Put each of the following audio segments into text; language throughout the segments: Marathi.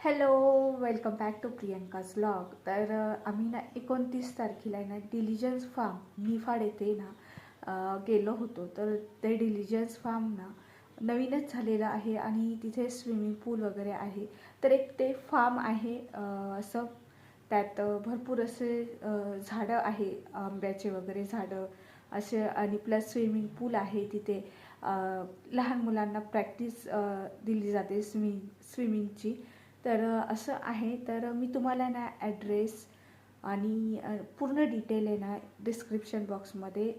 Hello welcome back to Priyanka's blog तर आम्ही ना एकोणतीस तारखेला आहे ना डिलिजन्स फार्म निफाड येथे ना गेलो होतो. तर ते डिलिजन्स फार्म ना नवीनच झालेलं आहे आणि तिथे स्विमिंग पूल वगैरे आहे. तर एक ते फार्म आहे असं. त्यात भरपूर असे झाडं आहे आंब्याचे वगैरे झाडं असे आणि प्लस स्विमिंग पूल आहे तिथे. लहान मुलांना प्रॅक्टिस दिली जाते स्विमिंग स्विमिंगची तर असं आहे. तर मी तुम्हाला ना ॲड्रेस आणि पूर्ण डिटेल आहे ना डिस्क्रिप्शन बॉक्समध्ये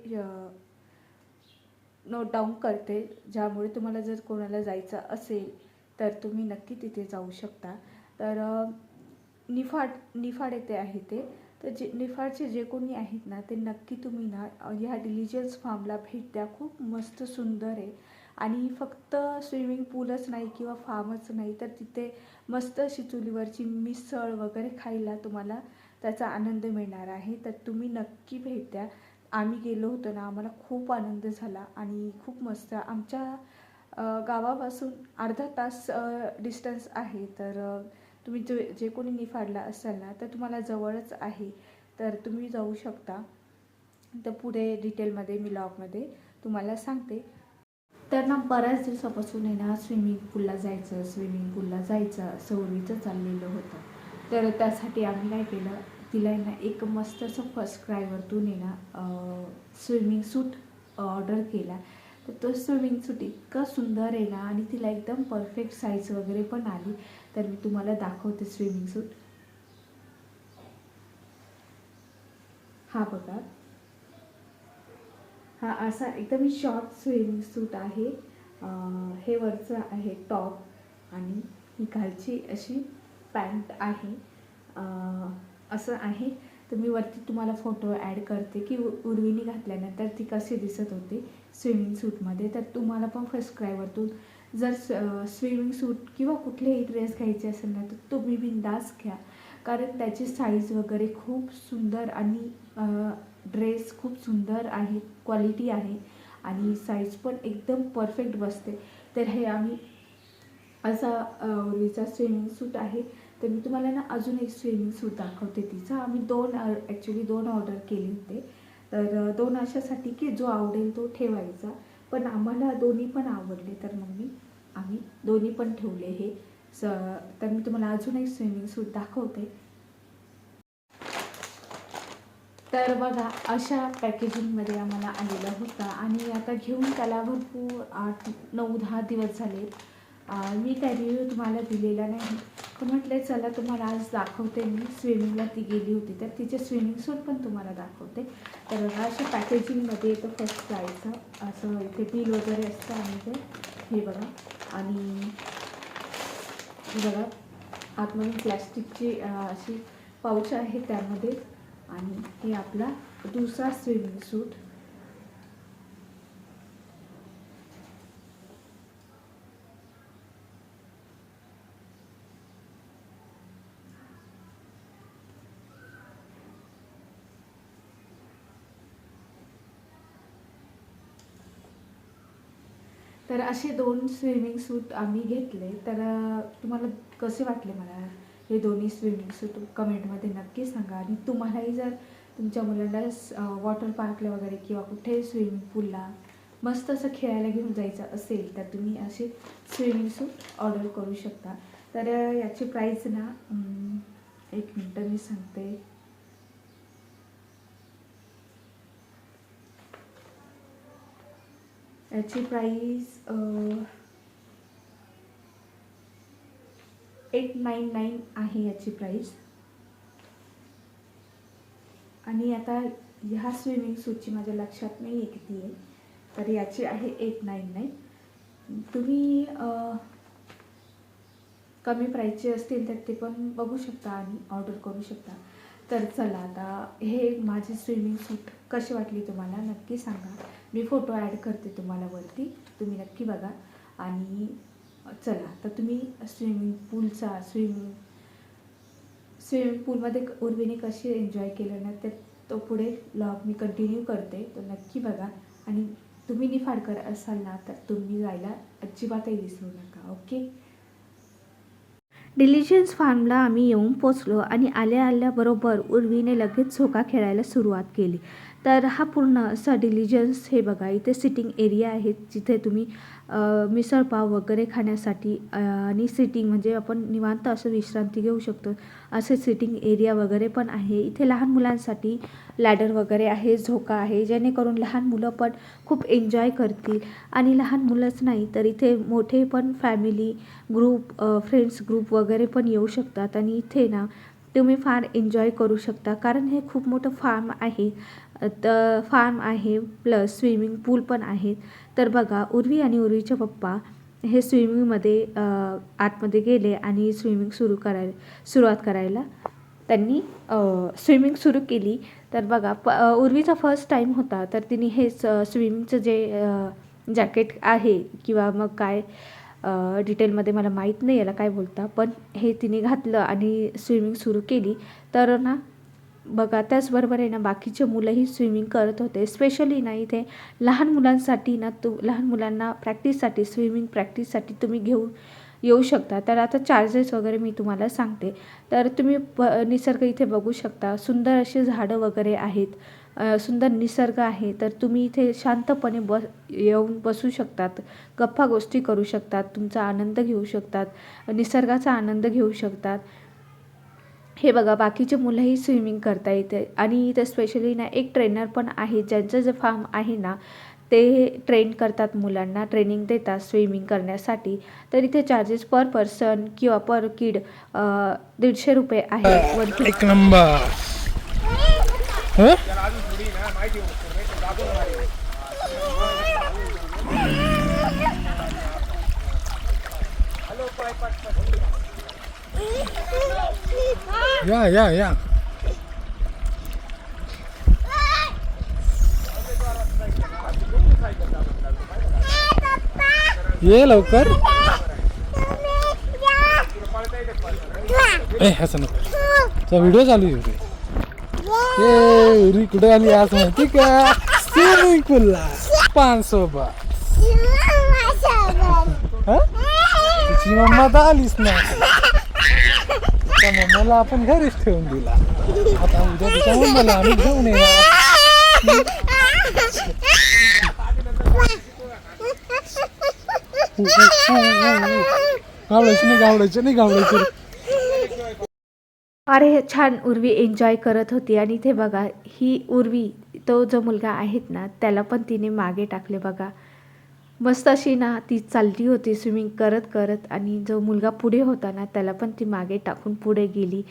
नोट डाऊन करते. ज्यामुळे तुम्हाला जर कोणाला जायचं असेल तर तुम्ही नक्की तिथे जाऊ शकता. तर अ, निफाड निफाड येथे आहे ते. तर जे निफाडचे जे कोणी आहेत ना ते नक्की तुम्ही ना ह्या डिलिजन्स फार्मला भेट द्या. खूप मस्त सुंदर आहे. आणि फक्त स्विमिंग पूलच नाही किंवा फार्मच नाही तर तिथे मस्त अशी चुलीवरची मिसळ वगैरे खायला तुम्हाला त्याचा आनंद मिळणार आहे. तर तुम्ही नक्की भेट द्या. आम्ही गेलो होतो ना आम्हाला खूप आनंद झाला आणि खूप मस्त. आमच्या गावापासून अर्धा तास डिस्टन्स आहे. तर तुम्ही जे जे कोणी निफाडला असाल ना तर तुम्हाला जवळच आहे. तर तुम्ही जाऊ शकता. तर पुढे डिटेलमध्ये मी लॉगमध्ये तुम्हाला सांगते. तर ना बऱ्याच दिवसापासून आहे ना स्विमिंग पूलला जायचं स्विमिंग पूलला जायचं सवरीचं चाललेलं होतं. तर त्यासाठी आम्ही काय केलं तिला आहे ना एक मस्त असं फर्स्ट क्रायवरतून आहे ना स्विमिंग सूट ऑर्डर केला. तर तो स्विमिंग सूट इतका सुंदर आहे ना आणि तिला एकदम परफेक्ट साईज वगैरे पण आली. तर मी तुम्हाला दाखवते स्विमिंग सूट हा बघा. हा असा एकदम शॉर्ट स्विमिंग सूट आहे. हे वरचं आहे टॉप आणि ही खालची अशी पॅन्ट आहे. असं आहे. तर मी वरती तुम्हाला फोटो ॲड करते की उ- उर्विनी घातल्यानंतर ती कशी दिसत होती स्विमिंग सूटमध्ये तर तुम्हाला पण फर्स्टक्रायवरतून जर स्विमिंग सूट किंवा कुठलेही ड्रेस घ्यायचे असेल ना तर तुम्ही बिंदास घ्या. कारण त्याची साईज वगैरे खूप सुंदर आणि ड्रेस खूप सुंदर आहे क्वालिटी आहे आणि साईज पण एकदम परफेक्ट बसते. तर हे आम्ही असा उर्वीचा स्विमिंग सूट आहे. तर मी तुम्हाला ना अजून एक स्विमिंग सूट दाखवते तिचा. आम्ही दोन ॲक्च्युली दोन ऑर्डर केले होते. तर दोन अशासाठी की जो आवडेल तो ठेवायचा. पण आम्हाला दोन्ही पण आवडले. तर मग मी आम्ही दोन्ही पण ठेवले हे. स तर मी तुम्हाला अजून एक स्विमिंग सूट दाखवते. तर बघा अशा पॅकेजिंगमध्ये आम्हाला आलेला होता. आणि आता घेऊन त्याला भरपूर आठ नऊ दहा दिवस झाले. मी त्या रिव्ह्यू तुम्हाला दिलेला नाही. पण म्हटलं चला तुम्हाला आज दाखवते मी. स्विमिंगला ती गेली होती. तर तिचे स्विमिंग सूट पण तुम्हाला दाखवते. तर अशा पॅकेजिंगमध्ये येतं फर्स्ट प्राईजचं असं इथे बिल वगैरे असतं आणि ते. हे बघा. आणि बघा. आतमधून प्लॅस्टिकची अशी पाऊच आहे त्यामध्ये. आणि हे आपला दुसरा स्विमिंग सूट तर असे दोन स्विमिंग सूट आम्ही घेतले. तर तुम्हाला कसे वाटले मला हे दोन्ही स्विमिंग सूट कमेंटमध्ये नक्की सांगा. आणि तुम्हालाही जर तुमच्या मुलांना वॉटर पार्कला वगैरे किंवा कुठे स्विमिंग पूलला मस्त असं खेळायला घेऊन जायचं असेल तर तुम्ही असे स्विमिंग सूट ऑर्डर करू शकता. तर याची प्राईस ना एक मिनटं मी सांगते. याची प्राईस एट नाईन नाईन आहे याची प्राईस आणि आता ह्या स्विमिंग सूटची माझ्या लक्षात नाही आहे किती आहे तर याची आहे एट नाईन नाईन तुम्ही कमी प्राईसचे असतील तर ते पण बघू शकता आणि ऑर्डर करू शकता. तर चला आता हे माझी स्विमिंग सूट कशी वाटली तुम्हाला नक्की सांगा. मी फोटो ॲड करते तुम्हाला वरती. तुम्ही नक्की बघा. आणि चला तर तुम्ही स्विमिंग पूलचा स्विमिंग स्विमिंग पूलमध्ये उर्वीने कशी एन्जॉय केलं ना ते तो पुढे ब्लॉग मी कंटिन्यू करते. तो नक्की बघा. आणि तुम्ही निफाडकर असाल ना तर तुम्ही जायला अजिबातही विसरू नका ओके डिलिजन्स फार्मला आम्ही येऊन पोचलो आणि आल्या आल्याबरोबर उर्वीने लगेच झोका खेळायला सुरुवात केली. तर हा पूर्ण असा डिलिजन्स हे बघा इथे सिटिंग एरिया आहे जिथे तुम्ही मिसळपाव वगैरे खाण्यासाठी आणि सिटिंग म्हणजे आपण निवांत असं विश्रांती घेऊ शकतो. असे सिटिंग एरिया वगैरे पण आहे. इथे लहान मुलांसाठी लॅडर वगैरे आहे झोका आहे जेणेकरून लहान मुलं पण खूप एन्जॉय करतील. आणि लहान मुलंच नाही तर इथे मोठे पण फॅमिली ग्रुप फ्रेंड्स ग्रुप वगैरे पण येऊ शकतात. आणि इथे ना तुम्ही फार एन्जॉय करू शकता. कारण हे खूप मोठं फार्म आहे. तर फार्म आहे प्लस स्विमिंग पूल पण आहे. तर बघा उर्वी आणि उर्वीचे पप्पा हे स्विमिंगमध्ये आतमध्ये गेले आणि स्विमिंग सुरू कराय सुरुवात करायला. त्यांनी स्विमिंग सुरू केली. तर बघा प उर्वीचा फर्स्ट टाईम होता. तर तिने हे स्विमिंगचं जे जॅकेट आहे किंवा मग काय डिटेलमध्ये मला माहीत नाही याला काय बोलता. पण हे तिने घातलं आणि स्विमिंग सुरू केली. तर ना बघा त्याचबरोबर आहे ना बाकीचे मुलंही स्विमिंग करत होते. स्पेशली ना इथे लहान मुलांसाठी ना तू लहान मुलांना प्रॅक्टिससाठी स्विमिंग प्रॅक्टिससाठी तुम्ही घेऊन येऊ शकता. तर आता चार्जेस वगैरे मी तुम्हाला सांगते. तर तुम्ही प निसर्ग इथे बघू शकता. सुंदर असे झाडं वगैरे आहेत. सुंदर निसर्ग आहे. तर तुम्ही इथे शांतपणे बस येऊन बसू शकतात. गप्पा गोष्टी करू शकतात. तुमचा आनंद घेऊ शकतात. निसर्गाचा आनंद घेऊ शकतात. हे बघा बाकीचे मुलंही स्विमिंग करता येते. आणि इथं स्पेशली ना एक ट्रेनर पण आहे ज्यांचं जे फार्म आहे ना ते ट्रेन करतात मुलांना ट्रेनिंग देतात स्विमिंग करण्यासाठी. तर इथे चार्जेस पर पर्सन किंवा पर किड दीडशे रुपये आहे वन एक नंबर या या या. ये लवकर. ए असं नको. व्हिडिओ चालू आहे. ए उरी कुठे आली आज माहिती का? स्विमिंग पूलला पाच सोबत तिची मम्मा तर आलीच नाही. मम्माला आपण घरीच ठेवून दिला. आता उद्या तिच्या मम्माला आम्ही घेऊन येणार. गावडायची नाही गावडायची नाही गावडायची अरे छान उर्वी एन्जॉय करत होती. आणि ते बघा ही उर्वी तो जो मुलगा आहेत ना त्याला पण तिने मागे टाकले बघा. मस्त अशी ना ती चालली होती स्विमिंग करत करत आणि जो मुलगा पुढे होता ना त्याला पण ती मागे टाकून पुढे गेली.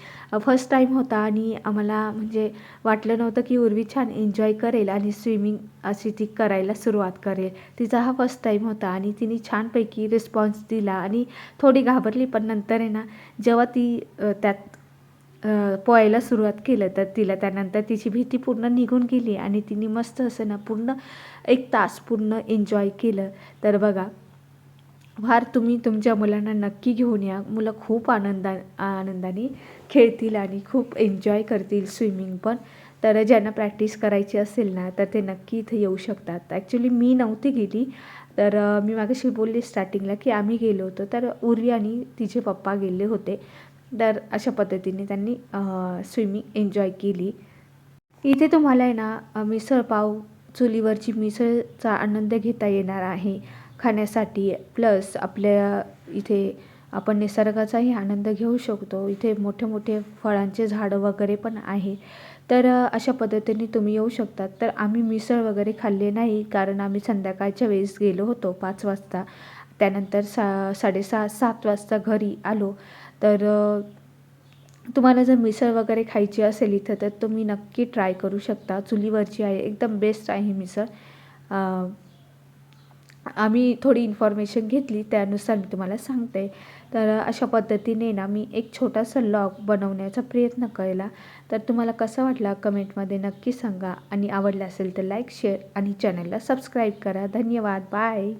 फर्स्ट टाईम होता आणि आम्हाला म्हणजे वाटलं नव्हतं की उर्वी छान एन्जॉय करेल आणि स्विमिंग अशी ती करायला सुरुवात करेल. तिचा हा फर्स्ट टाईम होता आणि तिने छानपैकी रिस्पॉन्स दिला आणि थोडी घाबरली. पण नंतर आहे ना जेव्हा ती त्यात पोहायला सुरुवात केलं. तर तिला त्यानंतर तिची भीती पूर्ण निघून गेली आणि तिने मस्त असं ना पूर्ण एक तास पूर्ण एन्जॉय केलं. तर बघा फार तुम्ही तुमच्या मुलांना नक्की घेऊन या. मुलं खूप आनंदा आनंदाने खेळतील आणि खूप एन्जॉय करतील स्विमिंग पण. तर ज्यांना प्रॅक्टिस करायची असेल ना तर ते नक्की इथे येऊ शकतात. ॲक्च्युली मी नव्हती गेली. तर मी मागाशी बोलली स्टार्टिंगला की आम्ही गेलो होतो. तर उर्वी आणि तिचे पप्पा गेले होते. तर अशा पद्धतीने त्यांनी स्विमिंग एन्जॉय केली. इथे तुम्हाला आहे ना मिसळपाव चुलीवरची मिसळचा आनंद घेता येणार आहे. खाण्यासाठी प्लस आपल्या इथे आपण निसर्गाचाही आनंद घेऊ शकतो. इथे मोठे मोठे फळांचे झाडं वगैरे पण आहे. तर अशा पद्धतीने तुम्ही येऊ शकतात. तर आम्ही मिसळ वगैरे खाल्ले नाही कारण आम्ही संध्याकाळच्या वेळेस गेलो होतो पाच वाजता. त्यानंतर सा साडेसहा सात वाजता घरी आलो. तर तुम्हाला जर मिसळ वगैरे खायची असेल इथं तर तुम्ही नक्की ट्राय करू शकता. चुलीवरची आहे एकदम बेस्ट आहे मिसळ. आम्ही थोडी इन्फॉर्मेशन घेतली त्यानुसार मी तुम्हाला सांगते. तर अशा पद्धतीने ना मी एक छोटासा लॉग बनवण्याचा प्रयत्न केला. तर तुम्हाला कसा वाटला कमेंटमध्ये नक्की सांगा. आणि आवडला असेल तर लाईक शेअर आणि चॅनलला सबस्क्राईब करा. धन्यवाद. बाय